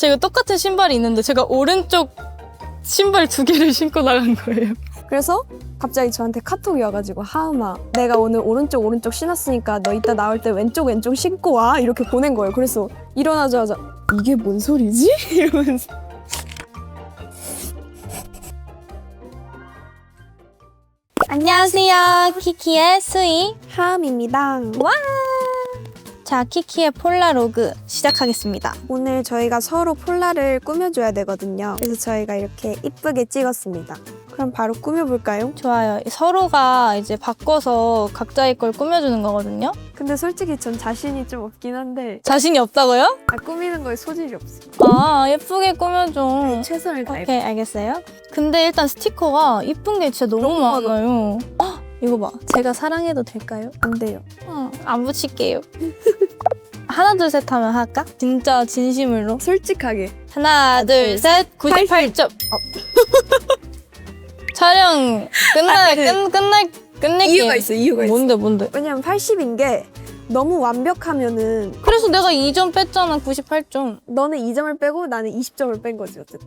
제가 똑같은 신발이 있는데 제가 오른쪽 신발 두 개를 신고 나간 거예요. 그래서 갑자기 저한테 카톡이 와가지고 하음아 내가 오늘 오른쪽 오른쪽 신었으니까 너 이따 나올 때 왼쪽 왼쪽 신고 와 이렇게 보낸 거예요. 그래서 일어나자마자 이게 뭔 소리지? 이러면서 안녕하세요. 키키의 스이. 하음입니다. 와! 자, 키키의 폴라로그 시작하겠습니다. 오늘 저희가 서로 폴라를 꾸며줘야 되거든요. 그래서 저희가 이렇게 이쁘게 찍었습니다. 그럼 바로 꾸며볼까요? 좋아요. 서로가 이제 바꿔서 각자의 걸 꾸며주는 거거든요. 근데 솔직히 전 자신이 좀 없긴 한데 자신이 없다고요? 아, 꾸미는 거에 소질이 없어요. 아, 예쁘게 꾸며줘. 최선을 다해. 오케이, 알겠어요. 근데 일단 스티커가 이쁜 게 진짜 너무, 너무 많아. 많아요. 헉, 이거 봐. 제가 사랑해도 될까요? 안 돼요. 어, 안 붙일게요. 하나, 둘, 셋 하면 할까? 진짜 진심으로. 솔직하게. 하나, 둘, 셋, 98점. 어. 촬영 끝날, 끝, 끝날, 끝낼게. 이유가 있어, 이유가 있어. 뭔데, 뭔데? 왜냐면 80인 게 너무 완벽하면은 그래서 내가 2점 뺐잖아, 98점. 너는 2점을 빼고 나는 20점을 뺀 거지 어쨌든.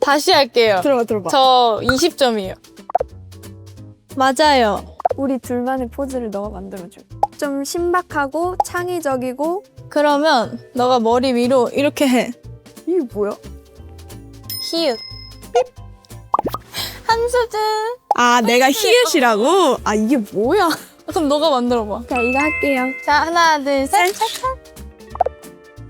다시 할게요. 들어봐 들어봐. 저 20점이에요. 맞아요. 우리 둘만의 포즈를 너가 만들어줘. 좀 신박하고 창의적이고 그러면 너가 머리 위로 이렇게 해. 이게 뭐야? 히읗. 한수진. 아 내가 히읗이라고? 아 이게 뭐야? 그럼 너가 만들어봐. 자 이거 할게요. 자, 하나, 둘, 셋.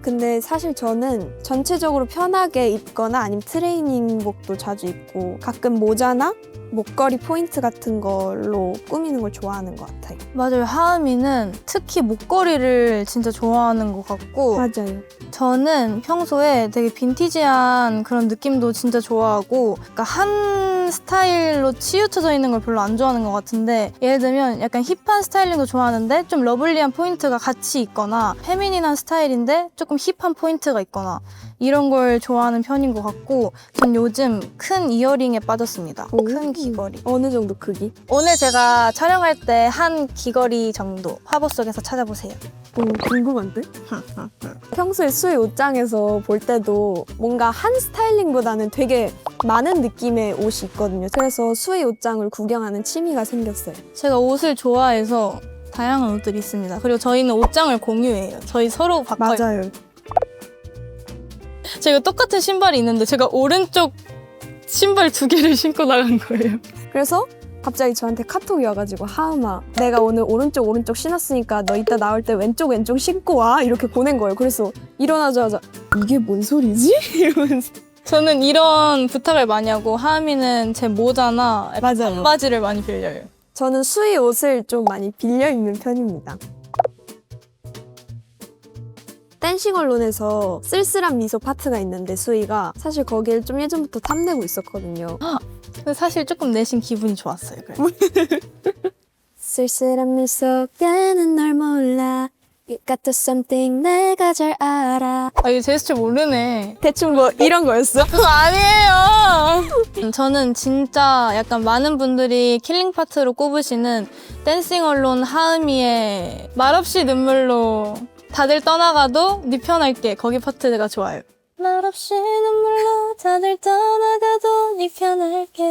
근데 사실 저는 전체적으로 편하게 입거나 아니면 트레이닝복도 자주 입고 가끔 모자나 목걸이 포인트 같은 걸로 꾸미는 걸 좋아하는 것 같아요. 맞아요. 하은이는 특히 목걸이를 진짜 좋아하는 것 같고 맞아요. 저는 평소에 되게 빈티지한 그런 느낌도 진짜 좋아하고 그러니까 한 스타일로 치우쳐져 있는 걸 별로 안 좋아하는 것 같은데 예를 들면 약간 힙한 스타일링도 좋아하는데 좀 러블리한 포인트가 같이 있거나 페미닌한 스타일인데 조금 힙한 포인트가 있거나 이런 걸 좋아하는 편인 것 같고 전 요즘 큰 이어링에 빠졌습니다. 오. 큰 귀걸이. 어느 정도 크기? 오늘 제가 촬영할 때 한 귀걸이 정도 화보 속에서 찾아보세요. 오, 궁금한데? 평소에 수의 옷장에서 볼 때도 뭔가 한 스타일링보다는 되게 많은 느낌의 옷이 있거든요. 그래서 수의 옷장을 구경하는 취미가 생겼어요. 제가 옷을 좋아해서 다양한 옷들이 있습니다. 그리고 저희는 옷장을 공유해요. 저희 서로 바꿔요. 맞아요. 제가 똑같은 신발이 있는데 제가 오른쪽 신발 두 개를 신고 나간 거예요. 그래서 갑자기 저한테 카톡이 와가지고 하음아 내가 오늘 오른쪽 오른쪽 신었으니까 너 이따 나올 때 왼쪽 왼쪽 신고 와 이렇게 보낸 거예요. 그래서 일어나자마자 이게 뭔 소리지? 이러면서 저는 이런 부탁을 많이 하고 하미는 제 모자나 맞아요. 바지를 많이 빌려요. 저는 수의 옷을 좀 많이 빌려 입는 편입니다. 댄싱 언론에서 쓸쓸한 미소 파트가 있는데 수이가 사실 거기를 좀 예전부터 탐내고 있었거든요. 근데 사실 조금 내심 기분이 좋았어요. 그래서. 쓸쓸한 미소 그는 널 몰라 You got to something 내가 잘 알아 아, 이거 제스처 모르네. 대충 뭐 이런 거였어? 그거 아니에요. 저는 진짜 약간 많은 분들이 킬링 파트로 꼽으시는 댄싱 언론 하은이의 말없이 눈물로 다들 떠나가도 네 편할게 거기 파트가 좋아요. 말 없이 눈물로 다들 떠나가도 네 편할게.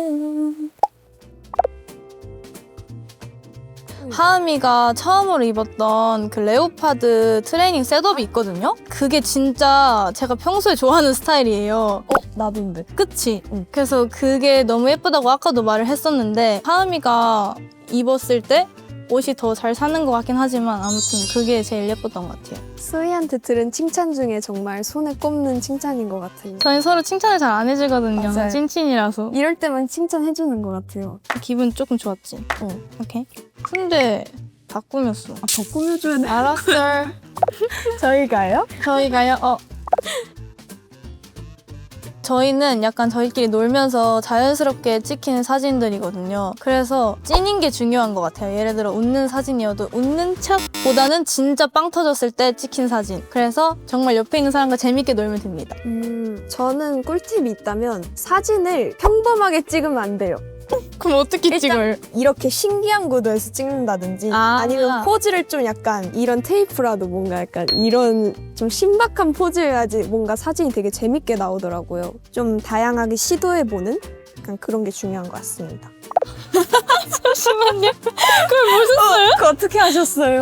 하은이가 처음으로 입었던 그 레오파드 트레이닝 셋업이 있거든요. 그게 진짜 제가 평소에 좋아하는 스타일이에요. 어? 나도인데 그치? 그래서 그게 너무 예쁘다고 아까도 말을 했었는데 하은이가 입었을 때 옷이 더 잘 사는 것 같긴 하지만 아무튼 그게 제일 예뻤던 것 같아요. 수이한테 들은 칭찬 중에 정말 손에 꼽는 칭찬인 것 같아요 저희 서로 칭찬을 잘 안 해주거든요. 맞아요. 찐친이라서. 이럴 때만 칭찬해주는 것 같아요 기분 조금 좋았지? 어. 오케이. 근데 다 꾸몄어. 아, 더 꾸며줘야 돼 알았어. 저희가요? 저희가요? 어. 저희는 약간 저희끼리 놀면서 자연스럽게 찍히는 사진들이거든요. 그래서 찐인 게 중요한 것 같아요. 예를 들어 웃는 사진이어도 웃는 척보다는 진짜 빵 터졌을 때 찍힌 사진. 그래서 정말 옆에 있는 사람과 재밌게 놀면 됩니다. 음, 저는 꿀팁이 있다면 사진을 평범하게 찍으면 안 돼요 그럼 어떻게 일단- 찍어요? 이렇게 신기한 구도에서 찍는다든지 아. 아. 니면 포즈를 좀 약간 이런 테이프라도 뭔가 약간 이런 좀 신박한 포즈여야지 뭔가 사진이 되게 재밌게 나오더라고요. 좀 다양하게 시도해보는 약간 그런 게 중요한 것 같습니다. 잠시만요. 그걸 보셨어요? 그 어떻게 하셨어요?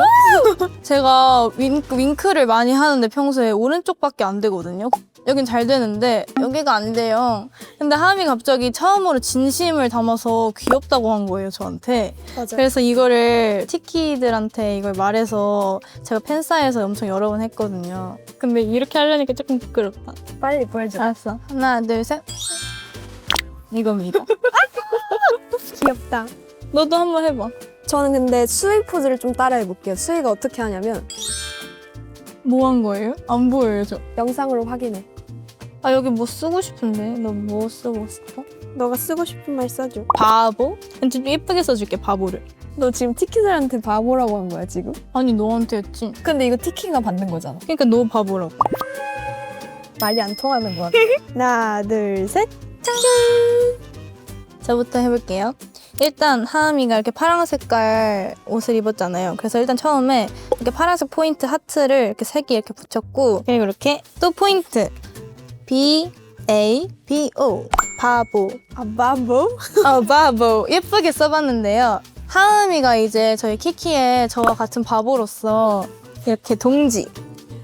제가 윙크, 윙크를 많이 하는데 평소에 오른쪽밖에 안 되거든요. 여긴 잘 되는데 여기가 안 돼요. 근데 하음이 갑자기 처음으로 진심을 담아서 귀엽다고 한 거예요, 저한테. 맞아요. 그래서 이거를 티키들한테 이걸 말해서 제가 팬사에서 엄청 여러 번 했거든요. 근데 이렇게 하려니까 조금 부끄럽다. 빨리 보여줘. 알았어. 하나, 둘, 셋. 이겁니다. 귀엽다. 너도 한번 해봐. 저는 근데 수희 포즈를 좀 따라해 볼게요. 수희가 어떻게 하냐면 뭐 한 거예요? 안 보여요, 저. 영상으로 확인해. 아, 여기 뭐 쓰고 싶은데? 너 뭐 쓰고 싶어? 너가 쓰고 싶은 말 써줘. 바보? 좀 예쁘게 써줄게, 바보를. 너 지금 티키들한테 바보라고 한 거야 지금? 아니, 너한테 했지. 근데 이거 티키가 받는 거잖아. 그러니까 너 바보라고. 말이 안 통하는 거야. 하나, 둘, 셋. 저부터 해볼게요. 일단 하은이가 이렇게 파란 색깔 옷을 입었잖아요. 그래서 일단 처음에 이렇게 파란색 포인트 하트를 이렇게 세 개 이렇게 붙였고 그리고 이렇게 또 포인트 B A B O 바보 아, 바보? 어 바보 예쁘게 써봤는데요. 하은이가 이제 저희 키키의 저와 같은 바보로서 이렇게 동지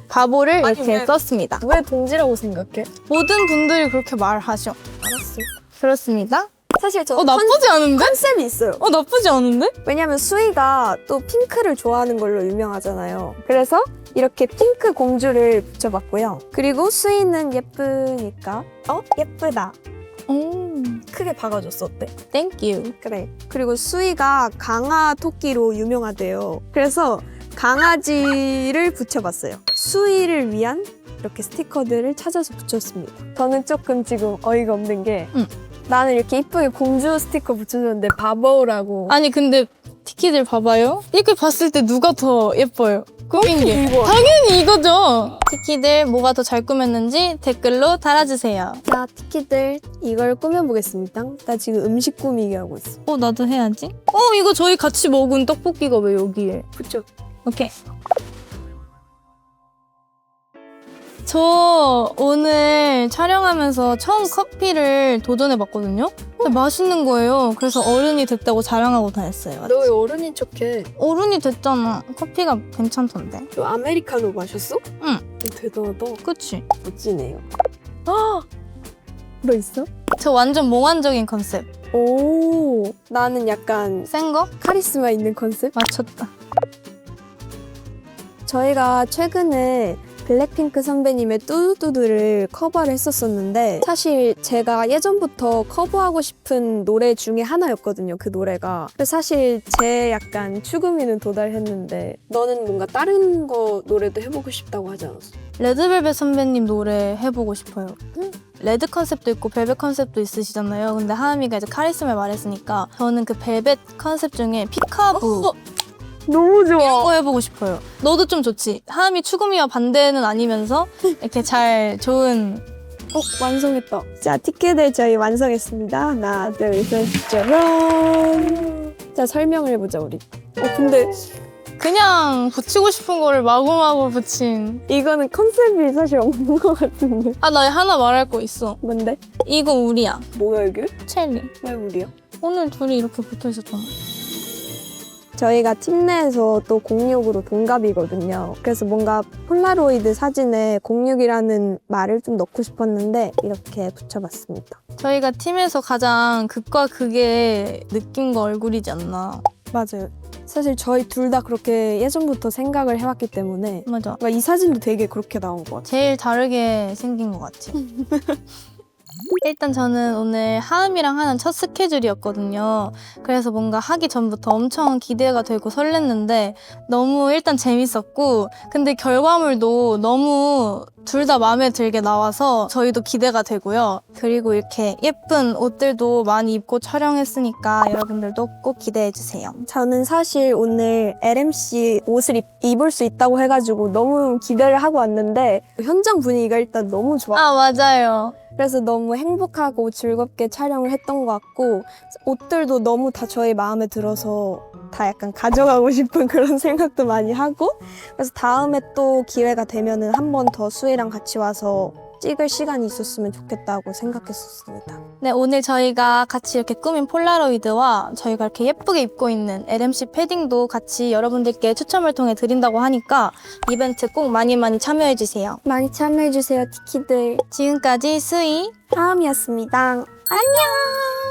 바보를 아니, 이렇게 왜- 썼습니다. 왜 동지라고 생각해? 모든 분들이 그렇게 말하셔. 알았어. 그렇습니다. 사실 저 어 나쁘지 않은데? 컨셉이 있어요. 어 나쁘지 않은데? 왜냐면 수희가 또 핑크를 좋아하는 걸로 유명하잖아요. 그래서 이렇게 핑크 공주를 붙여봤고요. 그리고 수희는 예쁘니까 어 예쁘다. 오, 크게 박아줬어 어때? thank you. 그래. 그리고 수희가 강아 토끼로 유명하대요. 그래서 강아지를 붙여봤어요. 수희를 위한 이렇게 스티커들을 찾아서 붙였습니다. 저는 조금 지금 어이가 없는 게 응. 나는 이렇게 이쁘게 공주 스티커 붙여줬는데 바보라고 아니 근데 티키들 봐봐요. 이렇게 봤을 때 누가 더 예뻐요? 꾸민 게. 이거. 당연히 이거죠. 티키들 뭐가 더 잘 꾸몄는지 댓글로 달아주세요. 자, 티키들 이걸 꾸며보겠습니다. 나 지금 음식 꾸미기 하고 있어. 어 나도 해야지. 어 이거 저희 같이 먹은 떡볶이가 왜 여기에? 붙여. 오케이. 저 오늘 촬영하면서 처음 커피를 도전해 봤거든요. 근데 맛있는 거예요. 그래서 어른이 됐다고 자랑하고 다녔어요. 너 왜 어른인 척해? 어른이 됐잖아. 커피가 괜찮던데. 너 아메리카노 마셨어? 응. 대단하다. 그치? 멋지네요. 아! 너 있어? 저 완전 몽환적인 컨셉. 오, 나는 약간 센 거? 카리스마 있는 컨셉? 맞췄다. 저희가 최근에 블랙핑크 선배님의 뚜두두두를 커버를 했었었는데 사실 제가 예전부터 커버하고 싶은 노래 중에 하나였거든요 그 노래가 사실 제 약간 추구미는 도달했는데 너는 뭔가 다른 거 노래도 해보고 싶다고 하지 않았어? 레드벨벳 선배님 노래 해보고 싶어요. 레드 컨셉도 있고 벨벳 컨셉도 있으시잖아요. 근데 하은이가 이제 카리스마를 말했으니까 저는 그 벨벳 컨셉 중에 피카부 너무 이런 거 해보고 싶어요. 너도 좀 좋지. 하은이 추구미와 반대는 아니면서 이렇게 잘 좋은 어, 완성했다. 자, 티켓을 저희 완성했습니다. 하나, 둘, 셋, 짜란. 자, 설명을 해보자, 우리. 어, 근데 그냥 붙이고 싶은 거를 마구마구 붙인. 이거는 컨셉이 사실 없는 것 같은데. 아 나 하나 말할 거 있어. 뭔데? 이거 우리야. 뭐야, 이게? 첼리. 왜 우리야? 오늘 둘이 이렇게 붙어 있었잖아. 저희가 팀 내에서 또 06으로 동갑이거든요. 그래서 뭔가 폴라로이드 사진에 06이라는 말을 좀 넣고 싶었는데 이렇게 붙여봤습니다. 저희가 팀에서 가장 극과 극의 느낀 거 얼굴이지 않나. 맞아요. 사실 저희 둘 다 그렇게 예전부터 생각을 해왔기 때문에 맞아. 뭔가 이 사진도 되게 그렇게 나온 것 같아요. 제일 다르게 생긴 것 같아. 일단 저는 오늘 하음이랑 하는 첫 스케줄이었거든요. 그래서 뭔가 하기 전부터 엄청 기대가 되고 설렜는데 너무 일단 재밌었고 근데 결과물도 너무 둘 다 마음에 들게 나와서 저희도 기대가 되고요. 그리고 이렇게 예쁜 옷들도 많이 입고 촬영했으니까 여러분들도 꼭 기대해 주세요. 저는 사실 오늘 LMC 옷을 입, 입을 수 있다고 해가지고 너무 기대를 하고 왔는데 현장 분위기가 일단 너무 좋아. 아 맞아요. 그래서 너무 행복하고 즐겁게 촬영을 했던 것 같고 옷들도 너무 다 저의 마음에 들어서 다 약간 가져가고 싶은 그런 생각도 많이 하고 그래서 다음에 또 기회가 되면은 한 번 더 수희랑 같이 와서 찍을 시간이 있었으면 좋겠다고 생각했었습니다. 네, 오늘 저희가 같이 이렇게 꾸민 폴라로이드와 저희가 이렇게 예쁘게 입고 있는 LMC 패딩도 같이 여러분들께 추첨을 통해 드린다고 하니까 이벤트 꼭 많이 많이 참여해주세요. 많이 참여해주세요, 티키들. 지금까지 스이 다음이었습니다. 안녕!